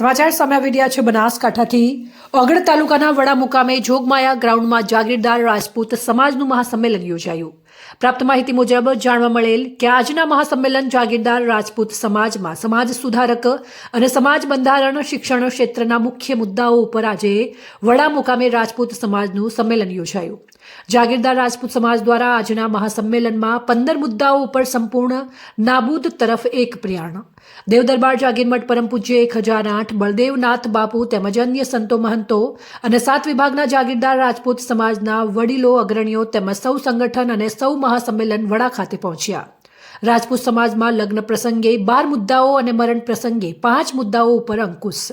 સમાચાર સામે રહ્યા છે બનાસકાંઠાથી. ઓગળ તાલુકાના વડા મુકામે જોગમાયા ગ્રાઉન્ડમાં જાગીરદાર રાજપૂત સમાજનું મહાસંમેલન યોજાયું. પ્રાપ્ત માહિતી મુજબ જાણવા મળેલ કે આજના મહાસંમેલન જાગીરદાર રાજપૂત સમાજમાં સમાજ સુધારક અને સમાજ બંધારણ શિક્ષણ ક્ષેત્રના મુખ્ય મુદ્દાઓ ઉપર આજે વડા મુકામે રાજપૂત સમાજનું સંમેલન યોજાયું. જાગીરદાર રાજપૂત સમાજ દ્વારા આજના મહાસંમેલનમાં પંદર મુદ્દાઓ ઉપર સંપૂર્ણ નાબૂદ તરફ એક પ્રયાણ. દેવદરબાર જાગીરમઠ પરમ પૂજ્ય એક હજાર આઠ, બળદેવનાથ બાપુ તેમજ અન્ય સંતો મહંતો અને સાત વિભાગના જાગીરદાર રાજપૂત સમાજના વડીલો, અગ્રણીઓ તેમજ સૌ સંગઠન અને સૌ મહાસંમેલન વડા ખાતે પહોંચ્યા. રાજપૂત સમાજમાં લગ્ન પ્રસંગે બાર મુદ્દાઓ અને મરણ પ્રસંગે પાંચ મુદ્દાઓ ઉપર અંકુશ.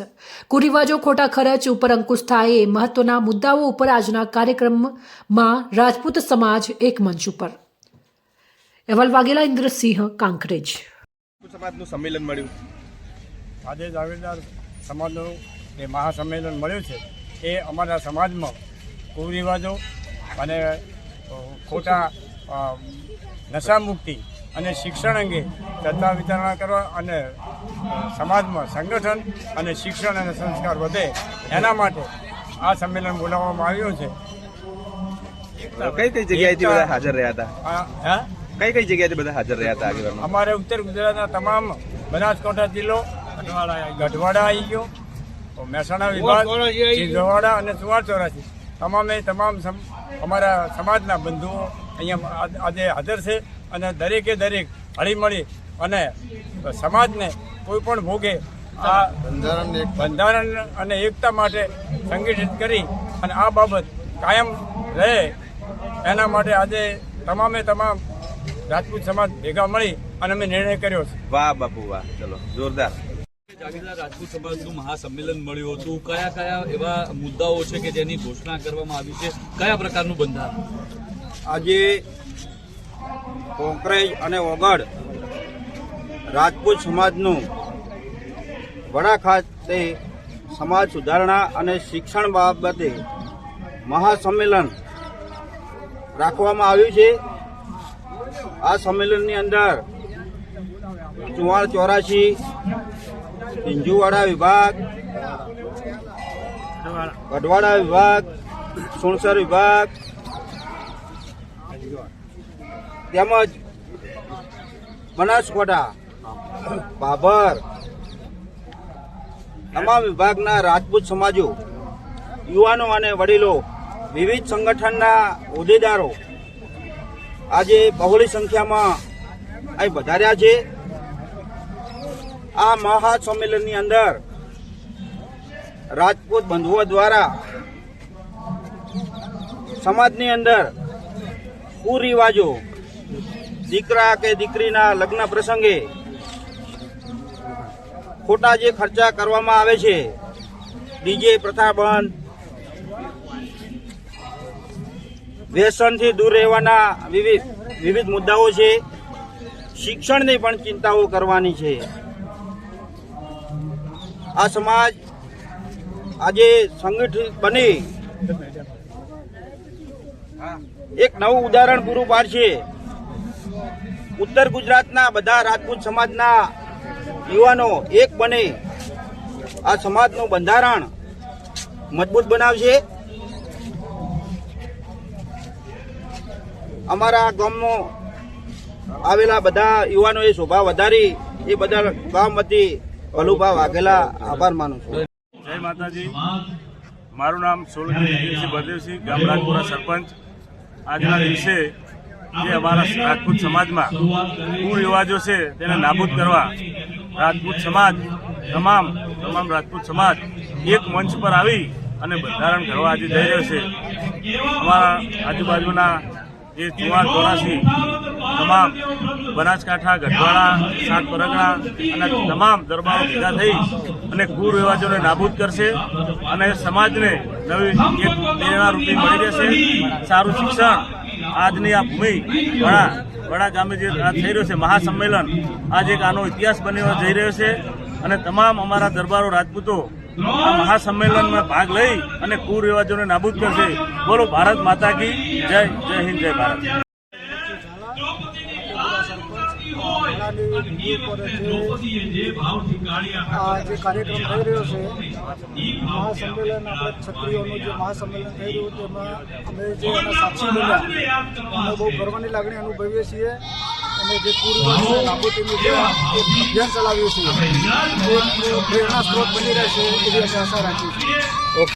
કુરિવાજો ખોટા ખર્ચ ઉપર અંકુશ થાય એ મહત્વના મુદ્દાઓ ઉપર આજના કાર્યક્રમમાં રાજપૂત સમાજ એક મંચ ઉપર. અહેવાલ વાઘેલા ઇન્દ્રસિંહ કાંકરેજ. સમાજનું સંમેલન મળ્યું. આજે જાવેદાર સમાજનું જે મહાસંમેલન મળ્યું છે એ અમારા સમાજમાં કુરિવાજો અને ખોટા નશામુક્તિ અને શિક્ષણ અંગે ચર્ચા વિચારણા કરવા અને સમાજમાં સંગઠન અને શિક્ષણ અને સંસ્કાર વધે એના માટે આ સંમેલન બોલાવવામાં આવ્યું છે. કઈ કઈ જગ્યાએથી બધા હાજર રહ્યા હતા? હા? કઈ કઈ જગ્યાએથી બધા હાજર રહ્યા હતા અમારે ઉત્તર ગુજરાતના તમામ બનાસકાંઠા જિલ્લો ગઢવાડા આવી ગયો મહેસાણા વિભાગ ચિંચવાડા અને સુવાડ ચોરાસી. તમામે તમામ સમ- અમારા સમાજના બંધુઓ અહીંયા આજે હાજર છે. અને દરેકે દરેક હળીમળી અને સમાજને કોઈ પણ ભોગે આ બંધારણ અને એકતા માટે સંગઠિત કરી અને આ બાબત કાયમ રહે. એના માટે આજે તમામે તમામ રાજપૂત સમાજ ભેગા મળી અને અમે નિર્ણય કર્યો છે. વાહ બાપુ વાહ ચલો જોરદાર. જાગીરદાર રાજપૂત સમાજનું મહાસંમેલન મળ્યું હતું. કયા કયા એવા મુદ્દાઓ છે કે જેની ઘોષણા કરવામાં આવી છે? કયા પ્રકારનું બંધારણ? આજે કોંકરેજ અને ઓગળ રાજપૂત સમાજનું વડા ખાતે સમાજ સુધારણા અને શિક્ષણ બાબતે મહાસંમેલન રાખવામાં આવ્યું છે. આ સંમેલનની અંદર ચુવાણ ચોરાશી પિંજુવાડા વિભાગ, ગઢવાડા વિભાગ, સુણસર વિભાગ તેમજ બનાસકોટા બાબર, તમામ વિભાગના રાજપૂત સમાજો, યુવાનો અને વડીલો, વિવિધ સંગઠનના હોદ્દેદારો આજે બહોળી સંખ્યામાં અહીં વધાર્યા છે. આ મહાસંમેલનની અંદર રાજપૂત બંધુઓ દ્વારા સમાજની અંદર કુરિવાજો દીકરા કે દીકરીના લગ્ન પ્રસંગે ખોટા જે ખર્ચા કરવામાં આવે છે, ડીજે પ્રથા બંધ વ્યસનથી દૂર રહેવાના વિવિધ વિવિધ મુદ્દાઓ છે, શિક્ષણની પણ ચિંતાઓ કરવાની છે. આ સમાજ આજે સંગઠિત બની. એક નવું ઉદાહરણ પૂરું પાડશે ઉત્તર ગુજરાતના બધા રાજપૂત સમાજના યુવાનો એક બને. આ સમાજનું બંધારણ મજબૂત બનાવશે. અમારા ગામમાં આવેલા બધા યુવાનોએ શોભા વધારી, એ બધા ગામ વતી ભલુભા વાઘેલા આભાર માનું છું. જય માતાજી. મારું નામ સોલંકી ભદેવસિંહ ગામ સરપંચ. આજના દિવસે જે અમારા રાજપૂત સમાજમાં કુરિવાજો છે, તેને નાબૂદ કરવા રાજપૂત સમાજ, તમામ તમામ રાજપૂત સમાજ એક મંચ પર આવી અને બંધારણ કરવા આજે જઈ રહ્યો છે. અમારા આજુબાજુના જે ચુવાણ ચોરાસી, તમામ બનાસકાંઠા ગઢવાડા સાત પરગણા અને તમામ દરબારો ભેગા થઈ અને કુરિવાજોને નાબૂદ કરશે અને સમાજને નવી એક પ્રેરણારૂપી મળી રહેશે. સારું શિક્ષણ આજની આ ભૂમિ વડા વડા ગામે જે થઈ રહ્યો છે, મહાસંમેલન, આજે એક આનો ઇતિહાસ બનવા જઈ રહ્યો છે અને તમામ અમારા દરબારો રાજપૂતો આ મહાસંમેલનમાં ભાગ લઈ અને કુરિવાજોને નાબૂદ કરશે. બોલો, ભારત માતા કી જય જય હિન્દ, જય ભારત. ઘણાની જે આ જે કાર્યક્રમ થઈ રહ્યો છે મહાસંમેલન આપણે ક્ષત્રિયોનું જે મહાસંમેલન થઈ રહ્યું તેમાં અમે જે એના સાક્ષી બન્યા. અમે બહુ ગર્વની લાગણી અનુભવીએ છીએ. અને જે પૂર્વ નાબૂદીનું જે અભિયાન ચલાવ્યું છે પ્રેરણા સ્ત્રોત બની રહેશે એવી અમે આશા રાખીએ છીએ.